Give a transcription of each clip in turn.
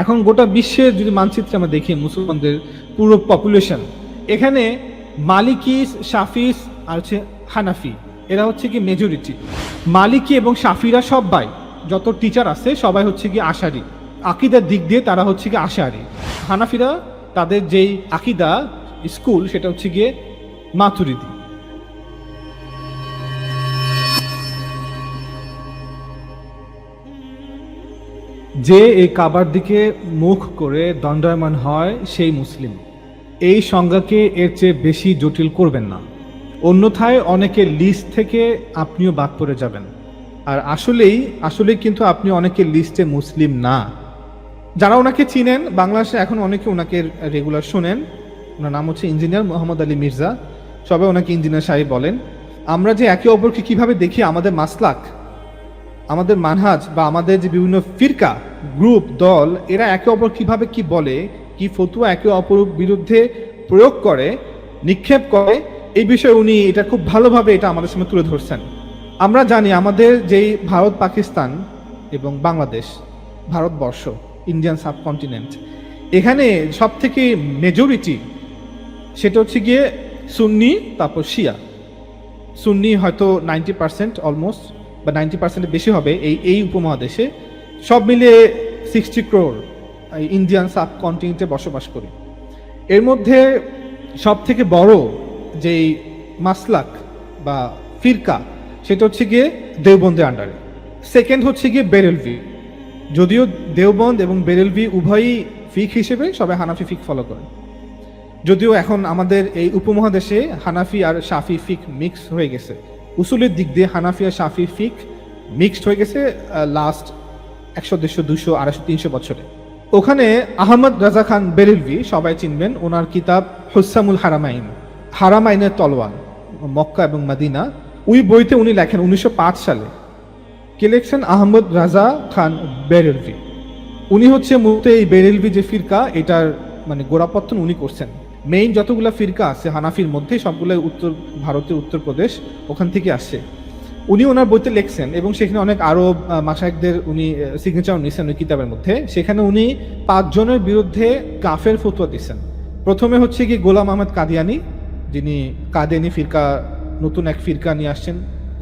এখন গোটা বিশ্বের যদি মানচিত্রে আমরা দেখি মুসলমানদের পুরো পপুলেশন এখানে মালিকিস শাফিস আর হচ্ছে হানাফি, এরা হচ্ছে কি মেজরিটি মালিকি এবং শাফিরা সবাই যত টিচার আছে, সবাই হচ্ছে কি আশারি। আকিদার দিক দিয়ে তারা হচ্ছে কি আশারি। হানাফিরা তাদের যেই আকিদা স্কুল সেটা হচ্ছে গিয়ে মাতুরিদি। যে এই কাবার দিকে মুখ করে দণ্ডায়মান হয় সেই মুসলিম। এই সংজ্ঞাকে এর চেয়ে বেশি জটিল করবেন না। অন্যথায় অনেকের লিস্ট থেকে আপনিও বাদ পড়ে যাবেন। আর আসলেই আসলেই কিন্তু আপনি অনেকের লিস্টে মুসলিম না। যারা ওনাকে চিনেন, বাংলাদেশে এখন অনেকে ওনাকে রেগুলার শোনেন। ওনার নাম হচ্ছে ইঞ্জিনিয়ার মোহাম্মদ আলী মির্জা। সবাই ওনাকে ইঞ্জিনিয়ার সাহেব বলেন। আমরা যে একে অপরকে কীভাবে দেখি, আমাদের মাসলাক আমাদের মানহাজ বা আমাদের যে বিভিন্ন ফিরকা, গ্রুপ, দল, এরা একে অপর কীভাবে কি বলে, কি ফতুয়া একে অপর বিরুদ্ধে প্রয়োগ করে, নিক্ষেপ করে, এই বিষয়ে উনি এটা খুব ভালোভাবে এটা আমাদের সামনে তুলে ধরছেন। আমরা জানি আমাদের যেই ভারত, পাকিস্তান এবং বাংলাদেশ, ভারতবর্ষ, ইন্ডিয়ান সাবকন্টিনেন্ট, এখানে সব থেকে মেজরিটি সেটা হচ্ছে গিয়ে সুন্নি, তারপর শিয়া। সুন্নি হয়তো নাইনটি পার্সেন্ট অলমোস্ট বা নাইনটি পার্সেন্টের বেশি হবে এই এই উপমহাদেশে। সব মিলিয়ে সিক্সটি ক্রোর ইন্ডিয়ান সাবকন্টিনেন্টে বসবাস করি। এর মধ্যে সব থেকে বড় যেই মাসলাক বা ফিরকা, সেটা হচ্ছে গিয়ে দেওবন্দের আন্ডারে সেকেন্ড হচ্ছে গিয়ে বেরেলভি। যদিও দেওবন্দ এবং বেরেলভি উভয়ই ফিক হিসেবে সবাই হানাফি ফিক ফলো করে। যদিও এখন আমাদের এই উপমহাদেশে হানাফি আর শাফি ফিক মিক্স হয়ে গেছে। উসুলের দিক দিয়ে হানাফিয়া, শাফি, ফিক মিক্সড হয়ে গেছে লাস্ট একশো, দেড়শো দুশো আড়াইশো, তিনশো বছরে। ওখানে আহমদ রাজা খান বেরিলভি, সবাই চিনবেন, ওনার কিতাব হুসামুল হারামাইন, হারামাইনের তলোয়ার, মক্কা এবং মাদিনা। ওই বইতে উনি লেখেন উনিশশো পাঁচ সালে কে লিখছেন আহমদ রাজা খান বেরেলভি। উনি হচ্ছে মূলত এই বেরেলভি যে ফিরকা, এটার মানে গোড়াপত্তন উনি করছেন। মেইন যতগুলা ফিরকা আছে, হানাফির মধ্যে সবগুলো উত্তর, ভারতের উত্তরপ্রদেশ ওখান থেকে আসছে উনি ওনার বইতে লিখছেন এবং সেখানে অনেক আরও মাসায়কদের উনি সিগনেচার নিয়েছেন ওই কিতাবের মধ্যে। সেখানে উনি পাঁচজনের বিরুদ্ধে কাফের ফতুয়া দিচ্ছেন প্রথমে হচ্ছে কি গোলাম আহমদ কাদিয়ানি, যিনি কাদিয়ানি ফিরকা, নতুন এক ফিরকা নিয়ে আসছেন।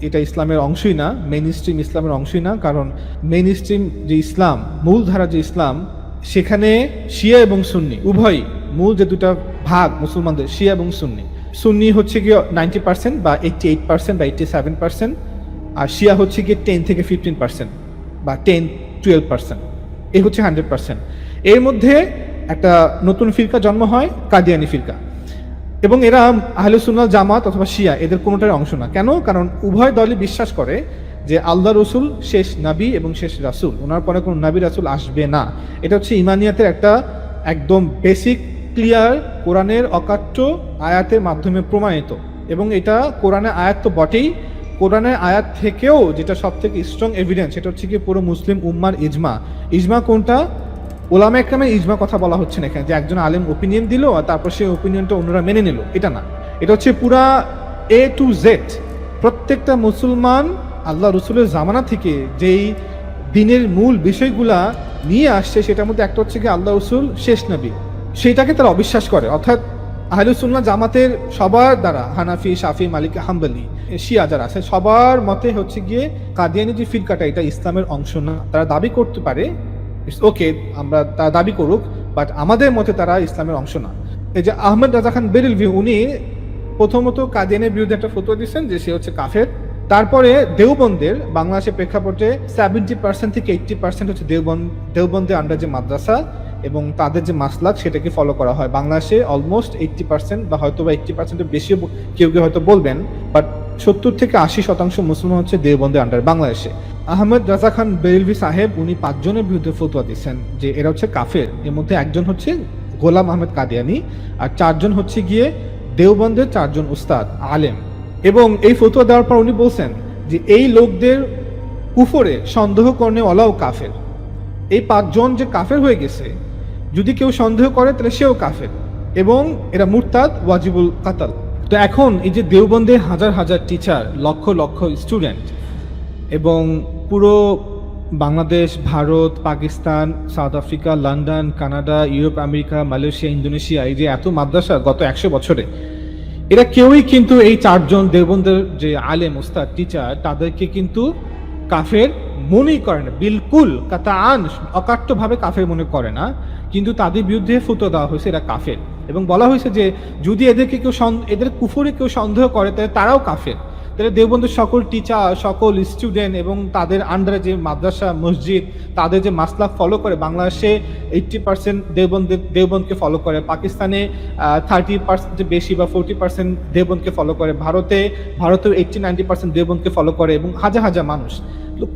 এটা ইসলামের অংশই না মেইন স্ট্রিম ইসলামের অংশই না, কারণ মেইন স্ট্রিম যে ইসলাম, মূলধারা যে ইসলাম, সেখানে শিয়া এবং সুন্নি, উভয়ই মূল যে দুটা ভাগ মুসলমানদের শিয়া এবং সুন্নি। সুন্নি হচ্ছে গিয়ে নাইনটি পার্সেন্ট বা এইটটি এইট পার্সেন্ট বা এইটটি সেভেন পার্সেন্ট আর শিয়া হচ্ছে গিয়ে টেন থেকে ফিফটিন পার্সেন্ট বা টেন টুয়েলভ পার্সেন্ট এই হচ্ছে হান্ড্রেড পার্সেন্ট এর মধ্যে একটা নতুন ফিরকা জন্ম হয়, কাদিয়ানি ফিরকা। এবং এরা আহলুসুন্নাল জামাত অথবা শিয়া, এদের কোনোটার অংশ না। কেন? কারণ উভয় দলই বিশ্বাস করে যে আল্লাহ রসুল শেষ নাবি এবং শেষ রাসুল। ওনার পরে কোনো নাবি রাসুল আসবে না। এটা হচ্ছে ইমানিয়াতের একটা একদম বেসিক ক্লিয়ার কোরআনের অকাট্য আয়াতের মাধ্যমে প্রমাণিত। এবং এটা কোরআনের আয়াত তো বটেই। কোরআনের আয়াত থেকেও যেটা সব থেকে স্ট্রং এভিডেন্স সেটা হচ্ছে কি পুরো মুসলিম উম্মার ইজমা। ইজমা কোনটা? ওলামা একরামে ইজমা কথা বলা হচ্ছে না এখানে, যে একজন আলেম ওপিনিয়ন দিল আর তারপর সেই ওপিনিয়নটা অন্যরা মেনে নিল। এটা না। এটা হচ্ছে পুরা এ টু জেড প্রত্যেকটা মুসলমান আল্লাহ রসুলের জামানা থেকে যেই দিনের মূল বিষয়গুলা নিয়ে আসছে, সেটার মধ্যে একটা হচ্ছে কি আল্লাহ রসুল শেষ নবী। সেইটাকে তারা অবিশ্বাস করে। অর্থাৎ আহলুসুল্লাহ জামাতের সবার দ্বারা, হানাফি, শাফি, মালিক, হাম্বলি, শিয়া যারা আছে, সবার মতে হচ্ছে গিয়ে কাদিয়ানি যে ফিরকাটা, এটা ইসলামের অংশ না। তারা দাবি করতে পারে, ওকে, আমরা তারা দাবি করুক, বাট আমাদের মতে তারা ইসলামের অংশ না। এই যে আহমেদ রাজা খান বেরিলভি, উনি প্রথমত কাদিয়ানের বিরুদ্ধে একটা ফটো দিচ্ছেন যে সে হচ্ছে কাফের। তারপরে দেওবন্দের, বাংলাদেশের প্রেক্ষাপটে সেভেন্টি পার্সেন্ট থেকে এইট্টি পার্সেন্ট হচ্ছে দেওবন্দ, দেওবন্দের আন্ডার যে মাদ্রাসা এবং তাদের যে মাসলাক সেটাকে ফলো করা হয়। বাংলাদেশে অলমোস্ট এইট্টি পার্সেন্ট বা হয়তো বা এইট্টি পার্সেন্টের বেশিও কেউ কেউ হয়তো বলবেন বাট সত্তর থেকে আশি শতাংশ মুসলমান হচ্ছে দেওবন্দের আন্ডার বাংলাদেশে। আহমেদ রাজা খান বেরিলভি সাহেব, উনি পাঁচজনের বিরুদ্ধে ফতুয়া দিচ্ছেন যে এরা হচ্ছে কাফের। এর মধ্যে একজন হচ্ছে গোলাম আহমেদ কাদিয়ানি আর চারজন হচ্ছে গিয়ে দেওবন্দের চারজন উস্তাদ, আলেম। এবং এই ফতুয়া দেওয়ার পর উনি বলছেন যে এই লোকদের কুফরে সন্দেহ করণে অলাও কাফের। এই পাঁচজন যে কাফের হয়ে গেছে, যদি কেউ সন্দেহ করে, তাহলে সেও কাফের এবং এরা মুরতাদ, ওয়াজিবুল কাতাল। তো এখন এই যে দেওবন্দে হাজার হাজার টিচার লক্ষ লক্ষ স্টুডেন্ট এবং পুরো Bangladesh, Bharat, Pakistan, south Africa, London, Canada, Europe, America, Malaysia, Indonesia, এই যে এত মাদ্রাসা গত একশো বছরে এরা কেউই কিন্তু এই চারজন দেবন্দের যে আলেম ওস্তাদ টিচার তাদেরকে কিন্তু কাফের মনেই করে না। বিলকুল কাতা আন অকাট্যভাবে কাফের মনে করে না। কিন্তু তাদের বিরুদ্ধে ফুটো দেওয়া হয়েছে, এরা কাফের। এবং বলা হয়েছে যে, যদি এদেরকে কেউ এদের কুফুরে কেউ সন্দেহ করে, তাহলে তারাও কাফের। তাহলে দেওবন্দের সকল টিচার সকল স্টুডেন্ট এবং তাদের আন্ডারে যে মাদ্রাসা, মসজিদ, তাদের যে মাসলাক ফলো করে, বাংলাদেশে এইট্টি পার্সেন্ট দেওবন্দের দেওবন্দকে ফলো করে। পাকিস্তানে থার্টি পার্সেন্ট বেশি বা ফোরটি পার্সেন্ট দেওবন্দকে ফলো করে। ভারতে, ভারতেও এইট্টি নাইনটি পার্সেন্ট দেওবন্দকে ফলো করে এবং হাজার হাজার মানুষ।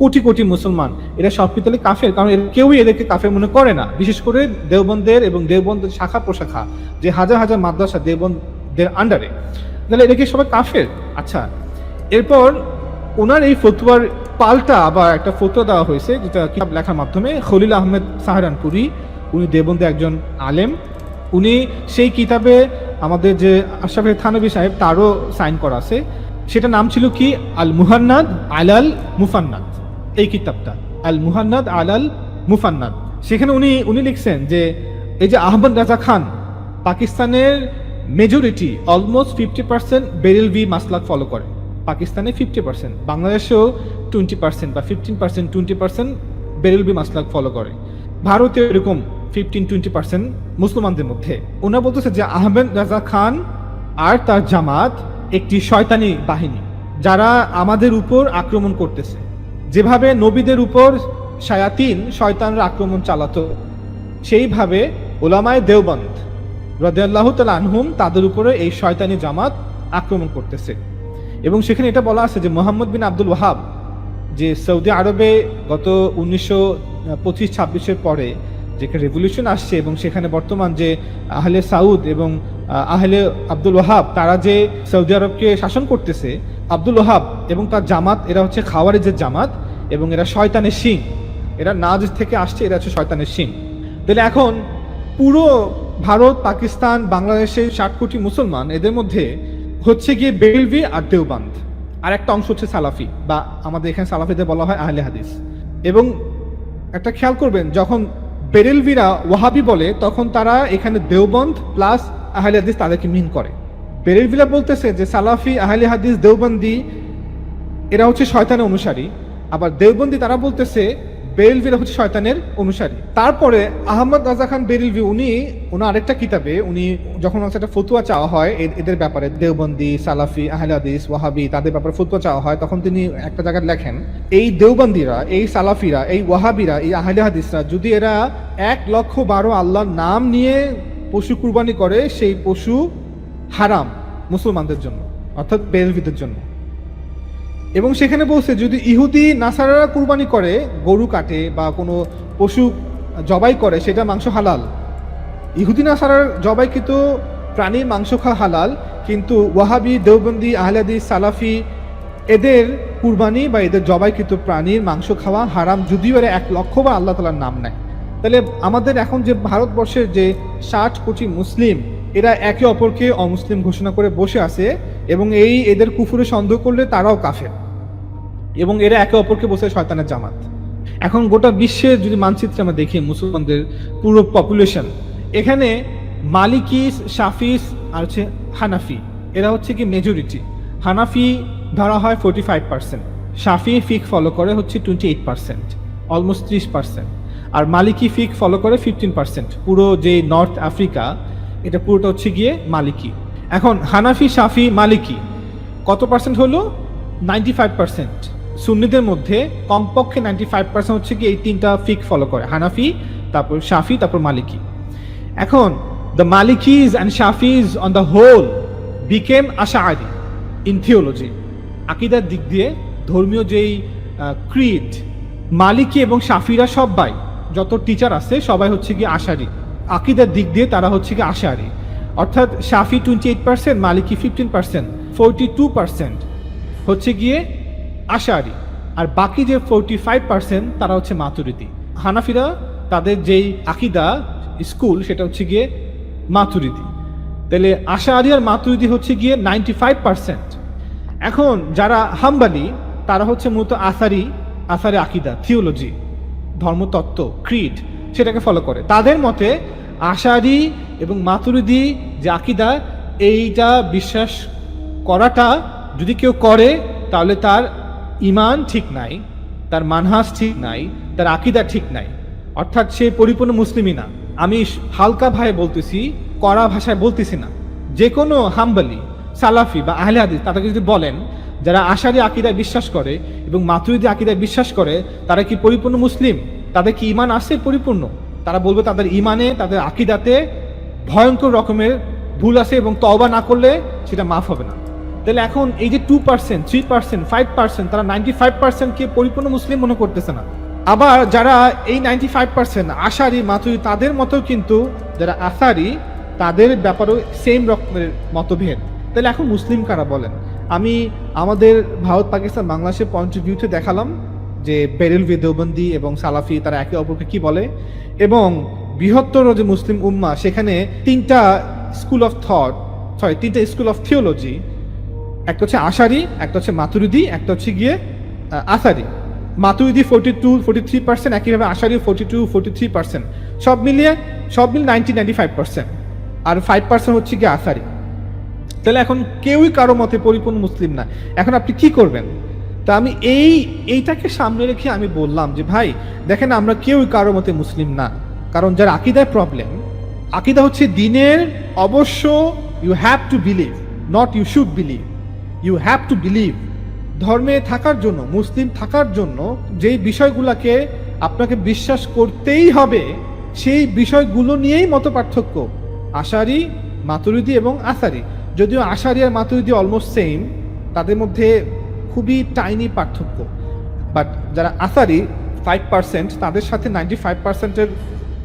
কোটি কোটি মুসলমান। এরা সব পিতলে কাফের, কারণ এরা কেউই এদেরকে কাফের মনে করে না। বিশেষ করে দেওবন্দের এবং দেওবন্দের শাখা প্রশাখা, যে হাজার হাজার মাদ্রাসা দেওবন্দের আন্ডারে তাহলে এদেরকে সবাই কাফের? আচ্ছা এরপর ওনার এই ফতুয়ার পাল্টা আবার একটা ফতুয়া দেওয়া হয়েছে, যেটা কিতাব লেখার মাধ্যমে খলিল আহমেদ সাহারানপুরি, উনি দেবন্দে একজন আলেম। উনি সেই কিতাবে আমাদের যে আশরাফ থানবী সাহেব, তারও সাইন করা আছে। সেটা নাম ছিল কি? আল মুহান্নাদ আলাল মুফান্নাদ। এই কিতাবটা আল মুহান্নাদ আলাল মুফান্নাদ। সেখানে উনি উনি লিখছেন যে, এই যে আহমদ রাজা খান, পাকিস্তানের মেজরিটি অলমোস্ট ফিফটি পার্সেন্ট ভি মাসলাক ফলো করে। পাকিস্তানে ফিফটি পার্সেন্ট বাংলাদেশেও টোয়েন্টি পার্সেন্ট বা ফিফটিন পার্সেন্ট টোয়েন্টি পার্সেন্ট বেরিল ভি মাসলাক ফলো করে। ভারতে এরকম ফিফটিন টোয়েন্টি পার্সেন্ট মুসলমানদের মধ্যে। ওনা বলতেছে যে আহমেদ রাজা খান আর তার জামাত একটি শয়তানি বাহিনী, যারা আমাদের উপর আক্রমণ করতেছে। যেভাবে নবীদের উপর শায়াতিন শয়তানরা আক্রমণ চালাতো, সেইভাবে ওলামায় দেওবন্দ রদিয়াল্লাহ তাল আনহুম তাদের উপরে এই শয়তানি জামাত আক্রমণ করতেছে। এবং সেখানে এটা বলা আছে যে মোহাম্মদ বিন আব্দুল ওয়াহাব, যে সৌদি আরবে গত উনিশশো পঁচিশ ছাব্বিশের পরে যে রেভলিউশন আসছে এবং সেখানে বর্তমান যে আহলে সাউদ এবং আহলে আব্দুল ওয়াহাব, তারা যে সৌদি আরবকে শাসন করতেছে, আব্দুল ওয়াহাব এবং তার জামাত, এরা হচ্ছে খাওয়ারিজের জামাত এবং এরা শয়তানের সিং এরা নাজ থেকে আসছে, এরা হচ্ছে শয়তানের সিং তাহলে এখন পুরো ভারত, পাকিস্তান, বাংলাদেশের ষাট কোটি মুসলমান, এদের মধ্যে হচ্ছে গিয়ে বেলভি আর দেওবান্ধ আর একটা অংশ হচ্ছে সালাফি, বা আমাদের এখানে সালাফিদের বলা হয় আহলে হাদিস। এবং একটা খেয়াল করবেন, যখন বেরেলভিরা ওয়াহাবি বলে, তখন তারা এখানে দেওবন্ধ প্লাস আহলে হাদিস তাদেরকে মিন করে। বেরেলভিরা বলতেছে যে সালাফি, আহলে হাদিস, দেওবন্দি, এরা হচ্ছে শয়তানের অনুসারী। আবার দেওবন্দি তারা বলতেছে বেরিলভিরা হচ্ছে শয়তানের অনুসারী। তারপরে আহমদ রাজা খান বেরিলভি উনি, ওনার আরেকটা কিতাবে, উনি যখন একটা ফতুয়া চাওয়া হয় এদের ব্যাপারে, দেওবন্দি, সালাফি আহলে হাদিস ওয়াহাবি, তাদের ব্যাপারে ফতুয়া চাওয়া হয়, তখন তিনি একটা জায়গায় লেখেন, এই দেওবন্দিরা, এই সালাফিরা, এই ওয়াহাবিরা, এই আহলে হাদিসরা, যদি এরা এক লক্ষ বারো আল্লাহর নাম নিয়ে পশু কুরবানি করে, সেই পশু হারাম মুসলমানদের জন্য, অর্থাৎ বেরভিদের জন্য। এবং সেখানে বলছে, যদি ইহুদি নাসারারা কুরবানি করে, গরু কাটে বা কোনো পশু জবাই করে, সেটা মাংস হালাল। ইহুদি নাসারার জবাইকৃত প্রাণীর মাংস খাওয়া হালাল, কিন্তু ওয়াহাবি, দেওবন্দি, আহলাদি, সালাফি, এদের কুরবানি বা এদের জবাইকৃত প্রাণীর মাংস খাওয়া হারাম, যদিও এরা এক লক্ষ বা আল্লাহ তালার নাম নেয়। তাহলে আমাদের এখন যে ভারতবর্ষের যে ষাট কোটি মুসলিম, এরা একে অপরকে অমুসলিম ঘোষণা করে বসে আছে, এবং এই এদের কুফুরে সন্দেহ করলে তারাও কাফের। এবং এরা একে অপরকে বসে শয়তানের জামাত। এখন গোটা বিশ্বের যদি মানচিত্রে আমরা দেখি মুসলমানদের পুরো পপুলেশন এখানে মালিকিস শাফিস আর হচ্ছে হানাফি, এরা হচ্ছে কি মেজরিটি হানাফি ধরা হয় ফোর্টি ফাইভ পার্সেন্ট শাফি ফিক ফলো করে হচ্ছে টোয়েন্টি এইট পার্সেন্ট অলমোস্ট ত্রিশ পার্সেন্ট আর মালিকি ফিক ফলো করে ফিফটিন পার্সেন্ট পুরো যে নর্থ আফ্রিকা এটা পুরোটা হচ্ছে গিয়ে মালিকি। এখন হানাফি শাফি মালিকি, কত পার্সেন্ট হলো? নাইনটি ফাইভ পার্সেন্ট সুন্নিদের মধ্যে কমপক্ষে নাইনটি ফাইভ পার্সেন্ট হচ্ছে কি এই তিনটা ফিক ফলো করে। হানাফি, তারপর শাফি, তারপর মালিকি। এখন the Malikis and Shafis on the whole became Ashari in theology আকিদার দিক দিয়ে ধর্মীয় যেই ক্রিড মালিকি এবং শাফিরা সবাই, যত টিচার আছে, সবাই হচ্ছে কি আশারি আকিদার দিক দিয়ে তারা হচ্ছে কি আশারি অর্থাৎ শাফি টোয়েন্টি এইট পার্সেন্ট মালিকি fifteen percent forty two percent হচ্ছে গিয়ে আশারি আর বাকি যে ফোরটি ফাইভ পার্সেন্ট তারা হচ্ছে মাতুরিদি হানাফিরা তাদের যেই আকিদা, স্কুল, সেটা হচ্ছে গিয়ে মাতুরিদি তাহলে আশারি আর মাতুরিদি হচ্ছে গিয়ে নাইনটি ফাইভ পার্সেন্ট এখন যারা হাম্বালি, তারা হচ্ছে মূলত আসারি, আসারে আকিদা থিওলজি ধর্মতত্ত্ব ক্রিড সেটাকে ফলো করে। তাদের মতে আশারি এবং মাতুরিদি যে আকিদা, এইটা বিশ্বাস করাটা যদি কেউ করে, তাহলে তার ইমান ঠিক নাই, তার মানহাস ঠিক নাই, তার আকিদা ঠিক নাই। অর্থাৎ সে পরিপূর্ণ মুসলিমই না। আমি হালকা ভাবে বলতেছি, কড়া ভাষায় বলতেছি না। যে কোনো হাম্বালি, সালাফি বা আহলে হাদিস, তাদেরকে যদি বলেন, যারা আশারি আকিদায় বিশ্বাস করে এবং মাতুরিদি আকিদায় বিশ্বাস করে, তারা কি পরিপূর্ণ মুসলিম? তাদের কি ইমান আছে পরিপূর্ণ? তারা বলবে তাদের ইমানে, তাদের আকিদাতে ভয়ঙ্কর রকমের ভুল আছে এবং তওবা না করলে সেটা মাফ হবে না। তাহলে এখন এই যে two percent three percent five percent তারা নাইনটি ফাইভ পার্সেন্টকে পরিপূর্ণ মুসলিম মনে করতেছে না। আবার যারা এই নাইনটি ফাইভ পার্সেন্ট আশারি, মাতুরি, তাদের মতো কিন্তু যারা আসারি, তাদের ব্যাপারেও সেম রকমের মতভেদ। তাহলে এখন মুসলিম কারা বলেন? আমি আমাদের ভারত, পাকিস্তান, বাংলাদেশের পয়েন্ট ভিউতে দেখালাম যে বেরেলভি দেওবন্দি এবং সালাফি, তারা একে অপরকে কি বলে? এবং বৃহত্তর যে মুসলিম উম্মা, সেখানে তিনটা স্কুল অফ থট সরি তিনটা স্কুল অফ থিওলজি একটা হচ্ছে আশারি একটা হচ্ছে মাতুরিদি, একটা হচ্ছে গিয়ে আসারি Maturidi forty two forty three percent একইভাবে আশারি forty two forty three percent সব মিলিয়ে, সব মিল নাইনটি নাইনটি ফাইভ পার্সেন্ট আর ফাইভ পার্সেন্ট হচ্ছে গিয়ে আসারি তাহলে এখন কেউই কারও মতে পরিপূর্ণ মুসলিম না। এখন আপনি কি করবেন? তা আমি এই, এইটাকে সামনে রেখে আমি বললাম যে, ভাই, দেখেন আমরা কেউই কারও মতে মুসলিম না। কারণ যার আকিদায় প্রবলেম আকিদা হচ্ছে দিনের অবশ্য you have to believe not you should believe you have to believe ধর্মে থাকার জন্য, মুসলিম থাকার জন্য যেই বিষয়গুলোকে আপনাকে বিশ্বাস করতেই হবে, সেই বিষয়গুলো নিয়েই মত পার্থক্য। আশারি, মাতুরিদি এবং আসারি। যদিও আশারি আর মাতুরিদি অলমোস্ট সেম তাদের মধ্যে খুবই টাইনি পার্থক্য। বাট যারা আসারি ফাইভ পার্সেন্ট তাদের সাথে নাইনটি ফাইভ পার্সেন্টের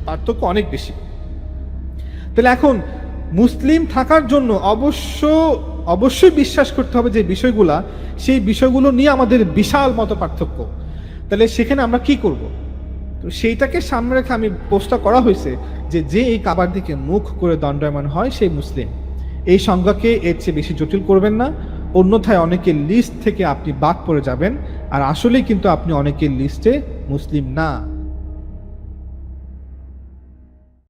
পার্থক্য অনেক বেশি। তাহলে এখন, মুসলিম থাকার জন্য অবশ্য অবশ্যই বিশ্বাস করতে হবে যে বিষয়গুলা, সেই বিষয়গুলো নিয়ে আমাদের বিশাল মতো পার্থক্য। তাহলে সেখানে আমরা কি করব? তো সেইটাকে সামনে রেখে আমি পোস্টটা করা হয়েছে যে যে এই কাবার দিকে মুখ করে দণ্ডায়মান হয় সেই মুসলিম। এই সংজ্ঞাকে এর চেয়ে বেশি জটিল করবেন না। অন্যথায় অনেকের লিস্ট থেকে আপনি বাদ পড়ে যাবেন। আর আসলেই কিন্তু আপনি অনেকের লিস্টে মুসলিম না।